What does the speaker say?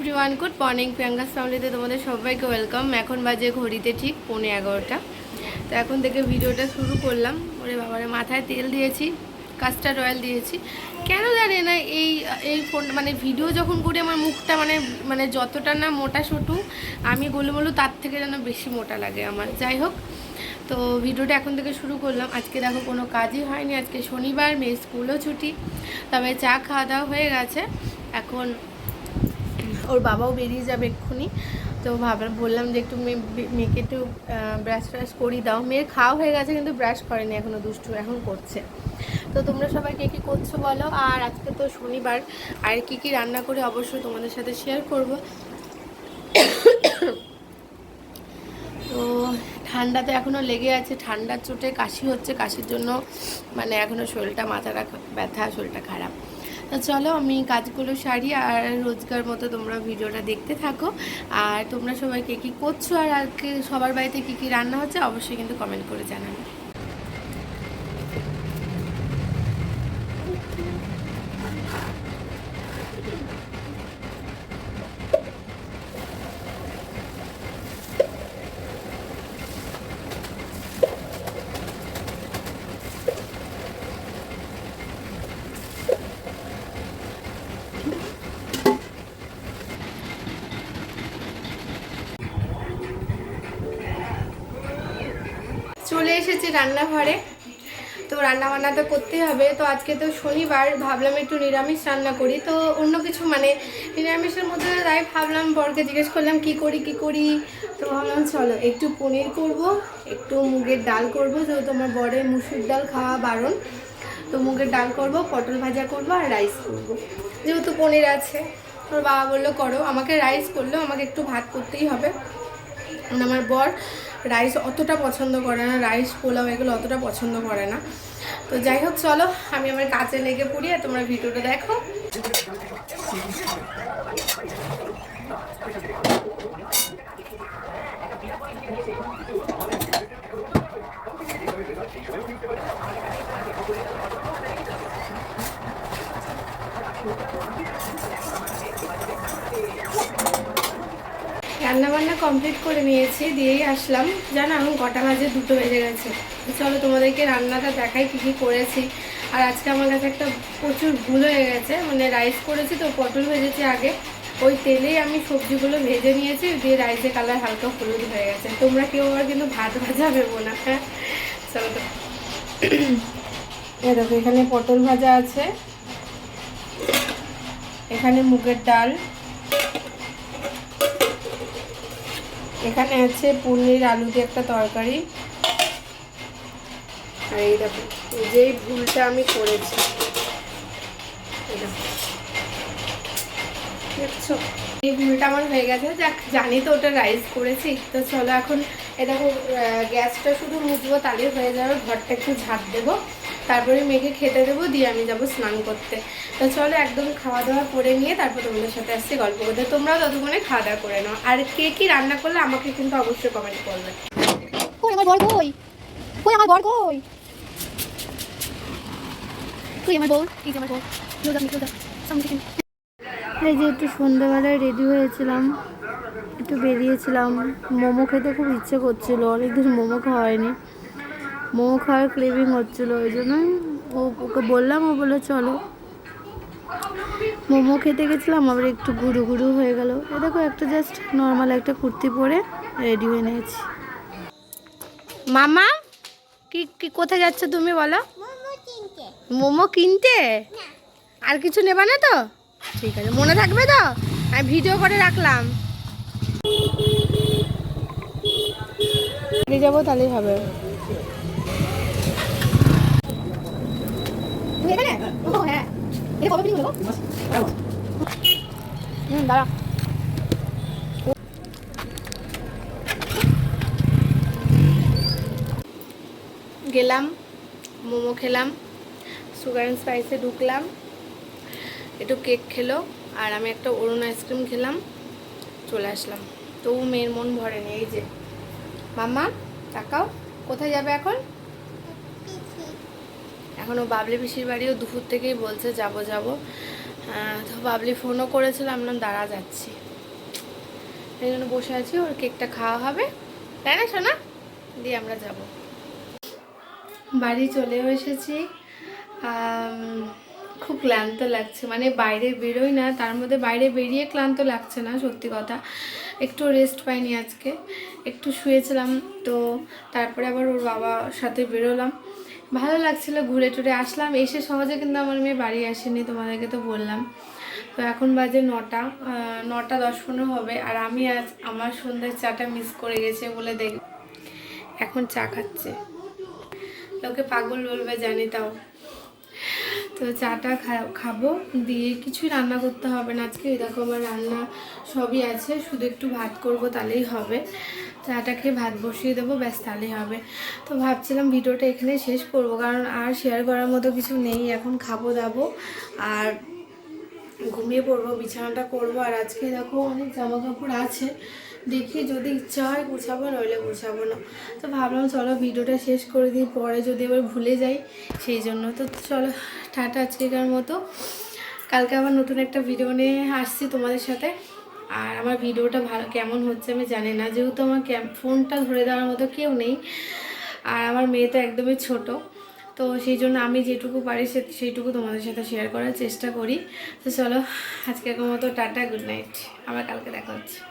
Everyone good morning Priyanka ফ্যামিলিতে তোমাদের সবাইকে ওয়েলকাম এখন বাজে ঘড়িতে ঠিক পৌনে এগারোটা। তো এখন থেকে ভিডিওটা শুরু করলাম। ওরে বাবারে মাথায় তেল দিয়েছি কাস্টার্ড অয়েল দিয়েছি। কেন জানি না এই এই ফোন মানে ভিডিও যখন করি আমার মুখটা মানে মানে যতটা না মোটা সোটু, আমি গোলুমলু তার থেকে যেন বেশি মোটা লাগে আমার। যাই হোক, তো ভিডিওটা এখন থেকে শুরু করলাম। আজকে দেখো কোনো কাজই হয়নি। আজকে শনিবার মেয়ে স্কুলও ছুটি। তবে চা খাওয়া দাওয়া হয়ে গেছে। এখন ওর বাবাও বেরিয়ে যাবে এক্ষুনি। তো ভাবলাম বললাম যে একটু মেয়ে মেয়েকে একটু ব্রাশ ট্রাশ করি দাও। মেয়ের খাওয়া হয়ে গেছে কিন্তু ব্রাশ করেনি এখনও দুষ্টু এখন করছে। তো তোমরা সবাই কে কী করছ বলো? আর আজকে তো শনিবার, আর কি কি রান্না করে অবশ্যই তোমাদের সাথে শেয়ার করব। তো ঠান্ডা তো এখনও লেগে আছে, ঠান্ডার চোটে কাশি হচ্ছে, কাশির জন্য মানে এখনও শরীরটা, মাথাটা ব্যথা, শরীরটা খারাপ। চলো আমি কাজগুলো সারি আর রোজগার মতো তোমরা ভিডিওটা দেখতে থাকো। আর তোমরা সবাই কে কী করছ আর আজকে সবার বাড়িতে কী কী রান্না হচ্ছে অবশ্যই কিন্তু কমেন্ট করে জানাবে চলে এসেছি রান্নাঘরে। তো রান্না বান্না তো করতেই হবে। তো আজকে তো শনিবার, ভাবলাম একটু নিরামিষ রান্না করি। তো অন্য কিছু মানে নিরামিষের মধ্যে তাই ভাবলাম বরকে জিজ্ঞেস করলাম, কি করি কি করি? তো ভাবলাম, চলো, একটু পনির করব, একটু মুগের ডাল করব, যেহেতু আমার বরের মুসুর ডাল খাওয়া বারণ। তো মুগের ডাল করব, পটল ভাজা করব আর রাইস করব। যেহেতু পনির আছে। ওর বাবা বলল, করো। আমাকে রাইস করলেও আমাকে একটু ভাত করতেই হবে। আমার বর রাইস অতটা পছন্দ করে না রাইস পোলাও এগুলো অতটা পছন্দ করে না। তো যাই হোক, চলো, আমি আমার কাজে লেগে পড়ি আর তোমরা ভিডিওটা দেখো। রান্না বান্না কমপ্লিট করে নিয়েছি, দিয়েই আসলাম। জানো, এখন কটা বাজে? দুটো বেজে গেছে। চলো তোমাদেরকে রান্নাটা দেখাই কী কী করেছি। আর আজকে আমার কাছে একটা প্রচুর ভুল হয়ে গেছে। মানে রাইস করেছি তো, পটল ভেজেছি আগে। ওই তেলেই আমি সবজিগুলো ভেজে নিয়েছি, দিয়ে রাইসের কালার হালকা হলুদ হয়ে গেছে। তোমরা কেউ আবার কিন্তু ভাত ভাজা ভেবো না হ্যাঁ? চলো তো। এ দেখো, এখানে পটল ভাজা আছে। এখানে মুগের ডাল। এখানে আছে পনির, আলু দিয়ে একটা তরকারি। আর এই দেখো, এই যে ভুলটা আমি করেছি। দেখছ? এই ভুলটা আমার হয়ে গেছে। যাক, জানি তো ওটা রাইস করেছি। তো চলো এখন এ দেখো গ্যাসটা শুধু মুছবো তাহলে হয়ে যাবে। ঘরটা একটু ঝাঁট দেবো। তারপরে মেয়েকে খেতে দেবো দিয়ে আমি যাব স্নান করতে। তো চলো একদম খাওয়া দাওয়া করে নিয়ে তারপর তোমাদের সাথে আসছি গল্প করতে। তোমরাও ততক্ষণে খাওয়া দাওয়া করে নাও। আর কে কি রান্না করলে আমাকে কিন্তু অবশ্যই কমেন্ট করবে। কই আমার বর কই? কই আমার বর কই? কই আমার বর? এই আমার বর। এই যে একটু সন্ধ্যাবেলায় রেডি হয়েছিলাম। একটু বেরিয়েছিলাম। মোমো খেতে খুব ইচ্ছে করছিল। অনেকদিন মোমো খাওয়া হয়নি। মোমো খাওয়ার ক্লিভিং হচ্ছিল ওই জন্যই ও ওকে বললাম ও বলে চলো। মোমো খেতে গেছিলাম আবার একটু গুরু গুরু হয়ে গেল। এ দেখো একটা জাস্ট নর্মাল একটা কুর্তি পরে রেডি হয়ে নিয়েছি। মামা কি কি কোথায় যাচ্ছ তুমি বলো? মোমো কিনতে। আর কিছু নেবা না তো? ঠিক আছে মনে থাকবে তো? আমি ভিডিও করে রাখলাম। নিয়ে যাব তাহলেই হবে। হুম দাঁড়া গেলাম, মোমো খেলাম সুগার অ্যান্ড স্পাইসে ঢুকলাম, একটু কেক খেলো, আর আমি একটা অরুণ আইসক্রিম খেলাম, চলে আসলাম। তবু মেয়ের মন ভরেনি, এই যে। মাম্মা, তাকাও, কোথায় যাবে এখন? এখনও বাবলি পিসির বাড়িও দুপুর থেকেই বলছে, যাব যাব। তো বাবলি ফোনও করেছিল আমরা দাঁড়া, যাচ্ছি। এই জন্য বসে আছি, ওর কেকটা খাওয়া হবে। তাই না, সোনা? দিয়ে আমরা যাব। বাড়ি চলেও এসেছি। খুব ক্লান্ত লাগছে মানে বাইরে বেরোই না, তার মধ্যে বাইরে বেরিয়ে ক্লান্ত লাগছে না, সত্যি কথা। একটু রেস্ট পাইনি আজকে, একটু শুয়েছিলাম, তো তারপরে আবার ওর বাবার সাথে বেরোলাম। ভালো লাগছিল, ঘুরে টুরে আসলাম। এসে সহজে কিন্তু আমার মেয়ে বাড়ি আসেনি, তোমাদেরকে তো বললাম। তো এখন বাজে নটা নটা দশ পনেরো হবে, আর আমি আজ আমার সন্ধ্যের চাটা মিস করে গেছে বলে দেখ এখন চা খাচ্ছে। লোকে পাগল বলবে, জানি তাও। তো চাটা খাব, দিয়ে কিছুই রান্না করতে হবে না। আজকে দেখো আমার রান্না সবই আছে, শুধু একটু ভাত করব তাহলেই হবে। চাটা খেয়ে ভাত বসিয়ে দেবো, ব্যাস তাহলেই হবে। তো ভাবছিলাম ভিডিওটা এখানে শেষ করব, কারণ আর শেয়ার করার মতো কিছু নেই, এখন খাব দাবো। আর ঘুমিয়ে পড়ব, বিছানাটা করব। আর আজকে দেখো অনেক জামা কাপড় আছে। দেখি যদি ইচ্ছা হয় গুছাবো, নইলে গুছাবো না। তো ভাবলাম চলো ভিডিওটা শেষ করে দিই, পরে যদি এবার ভুলে যাই, সেই জন্য। তো চলো, টাটা আজকেকার মতো। কালকে আবার নতুন একটা ভিডিও নিয়ে আসছি তোমাদের সাথে। আর আমার ভিডিওটা ভালো কেমন হচ্ছে আমি জানি না। যেহেতু আমার ফোনটা ধরে দেওয়ার মতো কেউ নেই। আর আমার মেয়ে তো একদমই ছোট। তো সেই জন্য আমি যেটুকু পারি সেইটুকু তোমাদের সাথে শেয়ার করার চেষ্টা করি। তো চলো, আজকের মতো টাটা গুড নাইট আবার কালকে দেখা হচ্ছে।